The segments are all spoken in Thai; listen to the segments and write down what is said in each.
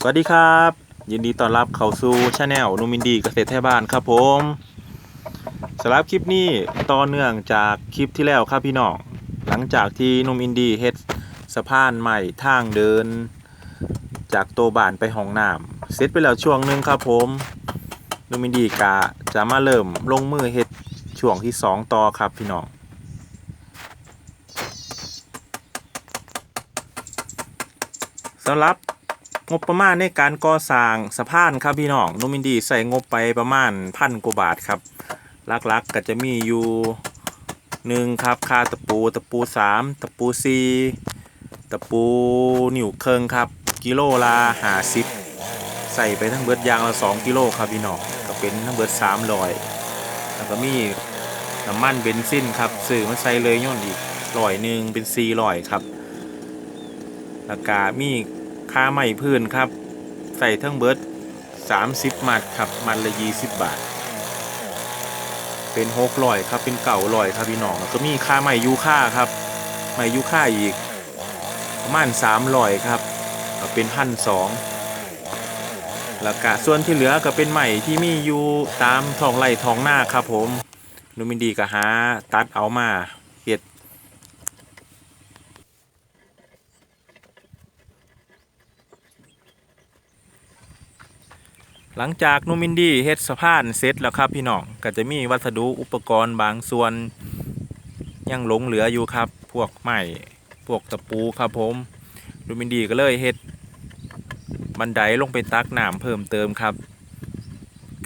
สวัสดีครับ ยินดีต้อนรับเข้าสู่ช anel นุมินดีเกษตรไทยบ้านครับผมสำหรับคลิปนี้ต่อเนื่องจากคลิปที่แล้วครับพี่น้องหลังจากที่นุ่มอินดีเฮ็ดสะพานใหม่ทางเดิน จากโตวบ้านไปห้องน้ำเสร็จไปแล้วช่วงหนึ่งครับผมนุ่มอินดีกะจะมาเริ่มลงมือเฮ็ดช่วงที่สองต่อครับพี่น้องสำหรับ งบประมาณในการก่อสร้างสะพานครับพี่น้องโนมินดีใส่งบไปประมาณพันกว่าบาทครับหลักๆก็จะมีอยู่หนึ่งครับค่าตะปูตะปูสามตะปูสี่ตะปูนิวเคิงครับ กิโลละห้าสิบใส่ไปทั้งเบิดยางละสองกิโลครับพี่น้องก็เป็นทั้งเบิดสามร้อยแล้วก็มีน้ำมันเบนซินครับซื้อมาใส่เลยย่นอีกร้อยหนึ่งเป็นสี่ร้อยครับแล้วก็มี ค่าไม้พื้นครับ ใส่ทั้งเบิร์ด30 มัดครับ มัดละ20 บาท เป็นหกลอยครับ เป็นเก่าลอยครับพี่น้องแล้วก็มีค่าไม้ยูค่าครับ ไม้ยูค่าอีก ประมาณ3ลอยครับก็เป็นพันสองแล้วก็ส่วนที่เหลือก็เป็นไม้ที่มีอยู่ตามท้องไร่ท้องหน้าครับผมนูมินดีก็หาตัดเอามาเฮ็ด หลังจากนูมินดี้เฮ็ดสะพานเสร็จแล้วครับพี่น้องก็จะมีวัสดุอุปกรณ์บางส่วน ยังหลงเหลืออยู่ครับ พวกไม้พวกตะปูครับผมนูมินดี้ก็เลยเฮ็ดบันไดลงไปตักน้ำเพิ่มเติมครับ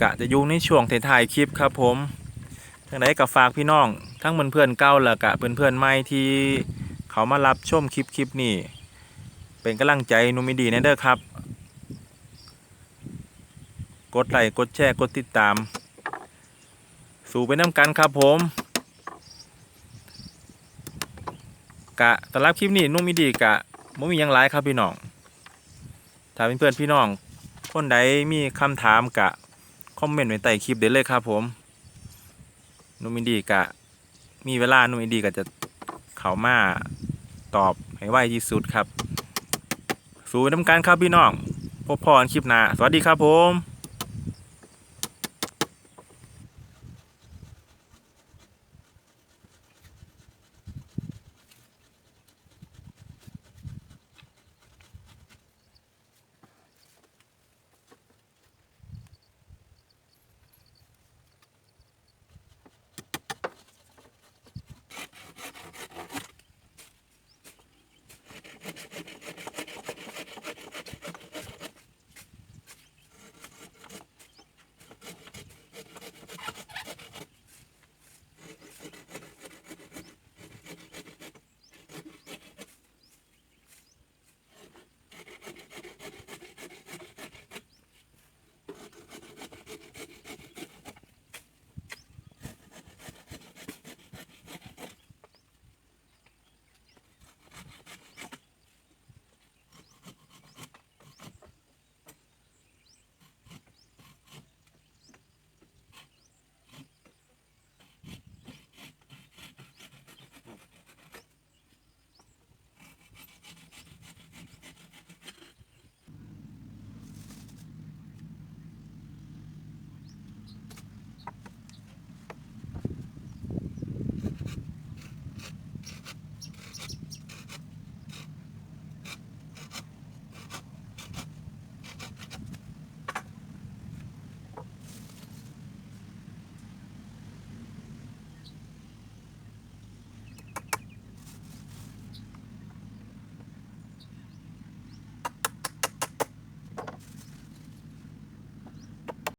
กะจะอยู่ในช่วงท้ายคลิปครับผมทางไหนก็ฝากพี่น้อง ทั้งเพื่อนๆเก่าแล้วกะเพื่อนๆใหม่ที่เขามารับชมคลิปคลิปนี้ เป็นกำลังใจนูมินดี้แน่เด้อครับ กดไลค์กดแชร์กดติดตาม สู่ไปน้ำกันครับผม กะตอนรับคลิปนี้นุ่มมีดีกะไม่มียังไลายครับพี่น้องถ้าเป็นเพื่อนพี่น้อง คนใดมีคำถามกะ คอมเมนต์ไว้ใต้คลิปเด็ดเลยครับผมนุ่มมีดีกะ มีเวลานุ่มมีดีกะจะเข้ามาตอบให้ไวที่สุดครับ สู่ไปน้ำกันครับพี่น้องพบพอกันคลิปหน้า สวัสดีครับผม